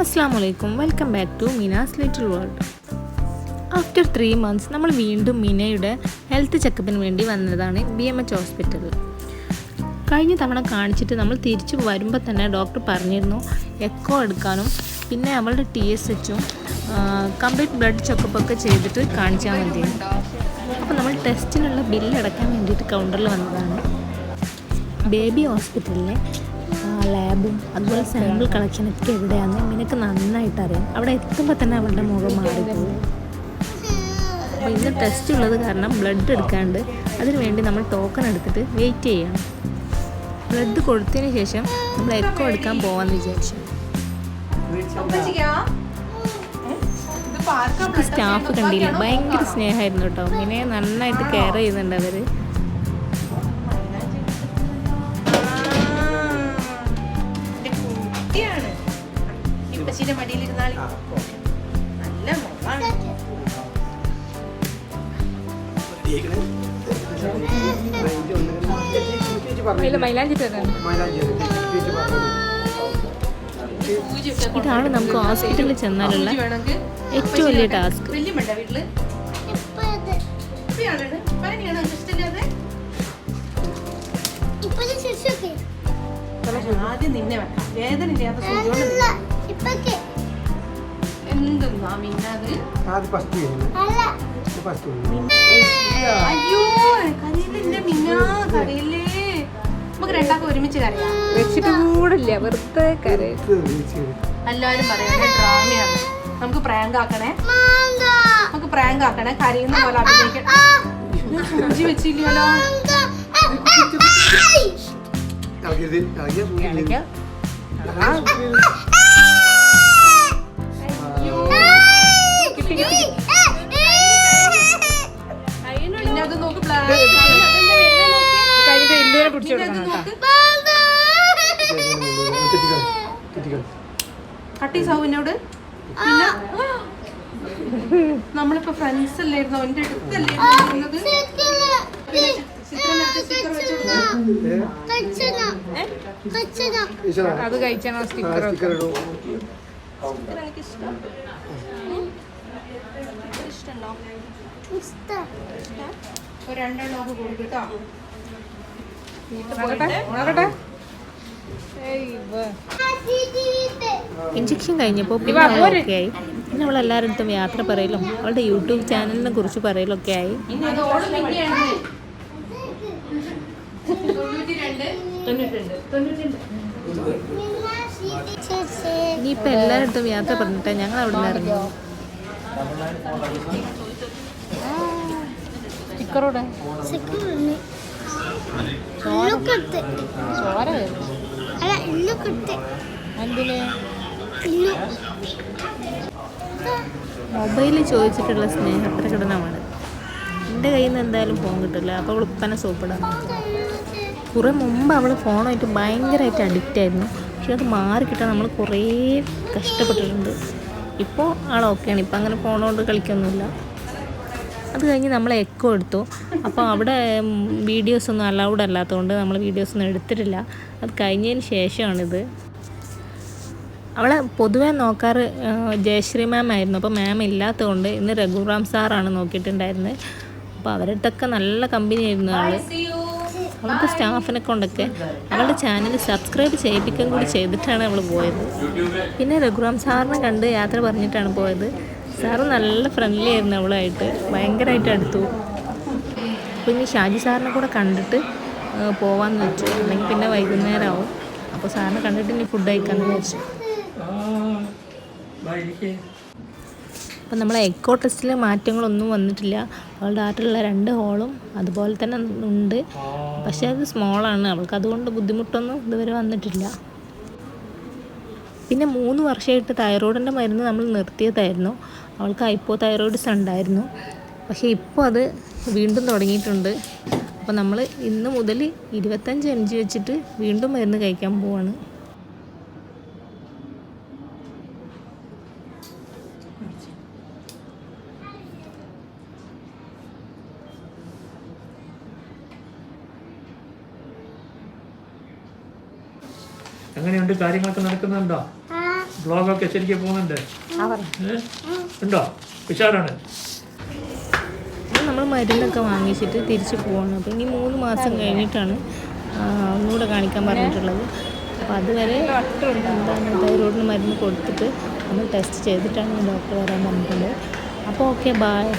അസ്സാം വലൈക്കും welcome back to Meena's little world after three months നമ്മൾ വീണ്ടും മിനയുടെ ഹെൽത്ത് ചെക്കപ്പിന് വേണ്ടി വന്നതാണ് ബി എം എച്ച് ഹോസ്പിറ്റലിൽ കഴിഞ്ഞ തവണ കാണിച്ചിട്ട് നമ്മൾ തിരിച്ചു വരുമ്പോൾ തന്നെ ഡോക്ടർ പറഞ്ഞിരുന്നു എക്കോ എടുക്കാനും പിന്നെ അവളുടെ ടി എസ് എച്ചും കംപ്ലീറ്റ് ബ്ലഡ് ചെക്കപ്പൊക്കെ ചെയ്തിട്ട് കാണിച്ചാൽ മതി. അപ്പോൾ നമ്മൾ ടെസ്റ്റിനുള്ള ബില്ല് അടയ്ക്കാൻ വേണ്ടിയിട്ട് കൗണ്ടറിൽ വന്നതാണ്. ബേബി ഹോസ്പിറ്റലിലെ ലാബും അതുപോലെ സാമ്പിൾ കളക്ഷനൊക്കെ എവിടെയാണെന്ന് നിനക്ക് നന്നായിട്ട് അറിയാം അവിടെ എത്തുമ്പോൾ തന്നെ അവളുടെ മുഖം മാറിപ്പോകും അപ്പോൾ ഇന്ന് ടെസ്റ്റ് ഉള്ളത് കാരണം ബ്ലഡ് എടുക്കാണ്ട് അതിന് വേണ്ടി നമ്മൾ ടോക്കൺ എടുത്തിട്ട് വെയിറ്റ് ചെയ്യണം. ബ്ലഡ് കൊടുത്തതിന് ശേഷം നമ്മൾ എക്കോ എടുക്കാൻ പോകാമെന്ന് വിചാരിച്ചു. സ്റ്റാഫ് കണ്ടില്ല? ഭയങ്കര സ്നേഹമായിരുന്നു കേട്ടോ. ഇങ്ങനെ നന്നായിട്ട് കെയർ ചെയ്യുന്നുണ്ട് അവർ ഇപ്പച്ചിന്റെ മടിയിലിരുന്നാളി. നല്ല ഇതാണ് നമുക്ക് ഹോസ്പിറ്റലിൽ ചെന്നാലുള്ള ഏറ്റവും വലിയ ടാസ്ക്. വലിയ മണ്ട വീട്ടിൽ. ആദ്യം നിന്നെ വെക്കാം. വേദന ഇല്ലാത്ത എന്തെന്നാ മിന്നത് അയ്യോ കരയില്ലേ മിന്ന കരയില്ലേ നമുക്ക് രണ്ടാക്കും ഒരുമിച്ച് കരയാം. വെച്ചിട്ട് കൂടില്ല വെറുതെ കരയും. എല്ലാവരും പറയാം ഡ്രാമയാണ്. നമുക്ക് പ്രാങ്ക് ആക്കണേ. നമുക്ക് പ്രാങ്ക് ആക്കണേ. കരയുന്ന പോലെ അഭിനയിക്കണം സൂചി വെച്ചില്ലല്ലോ. പിന്നെ അത് നോക്ക്. കട്ടി സൗവിനോട് പിന്നെ നമ്മളിപ്പോ ഫ്രണ്ട്സ് അല്ലായിരുന്നോ എന്റെ അടുത്തല്ലായിരുന്നു അത് കഴിച്ചാണോ സ്റ്റിക്കർ ഇഷ്ടം. ഇഷ്ടമുണ്ടോ? ഒരു രണ്ടെണ്ണം കൊടുക്ക് ട്ടോ. ഇഞ്ചക്ഷൻ കഴിഞ്ഞപ്പോൾ പിന്നെ ഓക്കെ ആയി. പിന്നെ അവൾ എല്ലാവരുടെ അടുത്തും യാത്ര പറയലും? അവളുടെ യൂട്യൂബ് ചാനലിനെ കുറിച്ച് പറയലൊക്കെ ആയി. ഇനിയിപ്പോൾ എല്ലാവരുടെ അടുത്തും യാത്ര പറഞ്ഞിട്ട് ഞങ്ങൾ അവിടെ നിന്ന് ഇറങ്ങി സ്റ്റിക്കറോടെ ചോര എന്തിന്? മൊബൈലിൽ ചോദിച്ചിട്ടുള്ള സ്നേഹപ്രകടനമാണ് എന്റെ കയ്യിൽ നിന്ന് എന്തായാലും ഫോൺ കിട്ടില്ല. അപ്പോൾ അവൾ ഉപ്പനെ സോപ്പിടാൻ കുറേ മുമ്പ് അവൾ ഫോണായിട്ട് ഭയങ്കരമായിട്ട് അഡിക്റ്റ് ആയിരുന്നു. പക്ഷെ അത് മാറി കിട്ടാൻ നമ്മൾ കുറേ കഷ്ടപ്പെട്ടിട്ടുണ്ട്. ഇപ്പോൾ ആൾ ഓക്കെയാണ് ഇപ്പം അങ്ങനെ ഫോണുകൊണ്ട് കളിക്കൊന്നുമില്ല. അത് കഴിഞ്ഞ് നമ്മൾ എക്കോ എടുത്തു. അപ്പോൾ അവിടെ വീഡിയോസ് ഒന്നും അലൗഡ് അല്ലാത്തതുകൊണ്ട് നമ്മൾ വീഡിയോസ് ഒന്നും എടുത്തിട്ടില്ല. അത് കഴിഞ്ഞതിന് ശേഷമാണിത്. അവളെ പൊതുവെ നോക്കാറ് ജയശ്രീ മാം ആയിരുന്നു. അപ്പോൾ മാം ഇല്ലാത്തതുകൊണ്ട് ഇന്ന് രഘുറാം സാറാണ് നോക്കിയിട്ടുണ്ടായിരുന്നത് അപ്പോൾ അവരുടെ നല്ല കമ്പനി ആയിരുന്നു അവൾ. അവളുടെ സ്റ്റാഫിനെ കൊണ്ടൊക്കെ അവളുടെ ചാനൽ സബ്സ്ക്രൈബ് ചെയ്യിപ്പിക്കാൻ കൂടി ചെയ്തിട്ടാണ് അവൾ പോയത്. പിന്നെ രഘുറാം സാറിനെ കണ്ട് യാത്ര പറഞ്ഞിട്ടാണ് പോയത്. സാറ് നല്ല ഫ്രണ്ട്ലി ആയിരുന്നു അവളായിട്ട്. ഭയങ്കരമായിട്ട് അടുത്തു. അപ്പോൾ ഇനി ഷാജി സാറിനെ കൂടെ കണ്ടിട്ട് പോവാന്ന് വെച്ചു. അല്ലെങ്കിൽ പിന്നെ വൈകുന്നേരം ആവും അപ്പോൾ സാറിനെ കണ്ടിട്ട് ഇനി ഫുഡ് കഴിക്കാമെന്ന് വിചാരിച്ചു. അപ്പം നമ്മളെ എക്കോ ടെസ്റ്റിലെ മാറ്റങ്ങളൊന്നും വന്നിട്ടില്ല. അവളുടെ ആയിട്ടുള്ള രണ്ട് ഹോളും അതുപോലെ തന്നെ ഉണ്ട്. പക്ഷേ അത് സ്മോളാണ് അവൾക്ക് അതുകൊണ്ട് ബുദ്ധിമുട്ടൊന്നും ഇതുവരെ വന്നിട്ടില്ല. പിന്നെ മൂന്ന് വർഷമായിട്ട് തൈറോയിഡിന്റെ മരുന്ന് നമ്മൾ നിർത്തിയതായിരുന്നു. അവൾക്ക് ഹൈപ്പോ തൈറോയിഡ്സ് ഉണ്ടായിരുന്നു. പക്ഷേ ഇപ്പോൾ അത് വീണ്ടും തുടങ്ങിയിട്ടുണ്ട്. അപ്പോൾ നമ്മൾ ഇന്ന് മുതൽ ഇരുപത്തഞ്ച് എം ജി വെച്ചിട്ട് വീണ്ടും മരുന്ന് കഴിക്കാൻ പോവാണ്. എങ്ങനെയുണ്ട്? കാര്യങ്ങളൊക്കെ നടക്കുന്നുണ്ടോ? ബ്ലോഗൊക്കെ ശരിക്കും പോകുന്നുണ്ട്. ഉണ്ടോ? ഉഷാറാണ്. നമ്മൾ മരുന്നൊക്കെ വാങ്ങിച്ചിട്ട് തിരിച്ച് പോകണം അപ്പോൾ ഇനി മൂന്ന് മാസം കഴിഞ്ഞിട്ടാണ് ഒന്നുകൂടെ കാണിക്കാൻ പറഞ്ഞിട്ടുള്ളത്. അപ്പോൾ അതുവരെ എന്താണ് തൈറോയിഡിന് മരുന്ന് കൊടുത്തിട്ട് നമ്മൾ ടെസ്റ്റ് ചെയ്തിട്ടാണ് ഡോക്ടർ വരാൻ പറഞ്ഞിട്ടുള്ളത്. അപ്പോൾ ഓക്കെ ബായ്